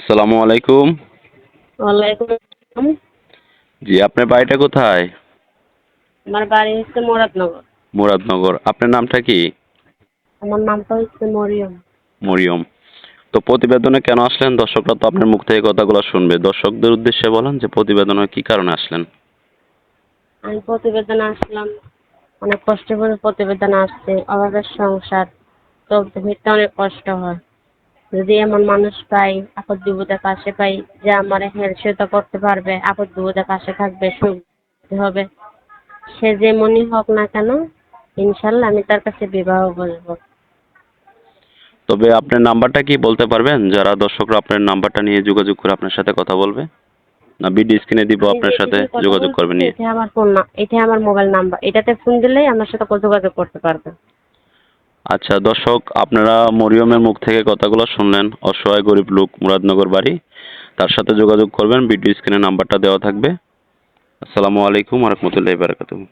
আসসালামু আলাইকুম। ওয়ালাইকুম জি আপনার বাড়িটা কোথায়? আমার বাড়ি হচ্ছে মুরাদনগর। মুরাদনগর। আপনার নামটা কি? আমার নামটা হচ্ছে মরিয়ম। মরিয়ম। তো প্রতিবেদনে কেন আসলেন? দর্শকরা তো আপনার মুখ থেকে কথাগুলো শুনবে। দর্শকদের উদ্দেশ্যে বলেন যে প্রতিবেদনে কি কারণে আসলেন? আমি প্রতিবেদন আসলাম। অনেক কষ্ট করে প্রতিবেদন আসছে। অভাবের সংসার চলতে ফিরতে অনেক কষ্ট হয়। যদি এমন মানুষ পাই আপদ বিপদের পাশে পাই যে আমার হেলসেতা করতে পারবে আপদ বিপদের পাশে থাকবে সুখ হবে। সে যেমনই হোক না কেন ইনশাল্লাহ আমি তার কাছে বিবাহ বলব। তবে আপনার নাম্বারটা কি বলতে পারবেন? যারা দর্শকরা আপনার নাম্বারটা নিয়ে যোগাযোগ করে আপনার সাথে কথা বলবে না বিডি স্ক্রিনে দিব আপনার সাথে যে যোগাযোগ করবে নিয়ে? এটা আমার ফোন না এটা আমার মোবাইল নাম্বার এটাতে ফোন দিলেই আমার সাথে যোগাযোগ করতে পারবে আচ্ছা দর্শক, আপনারা মরিয়মের মুখ থেকে কথাগুলো শুনলেন। অসহায় গরিব লোক, মুরাদনগর বাড়ি। তার সাথে যোগাযোগ করবেন, ভিডিও স্ক্রিনে নাম্বারটা দেওয়া থাকবে। আসসালামু আলাইকুম রহমতুল্লাহ বারাকাতুহু।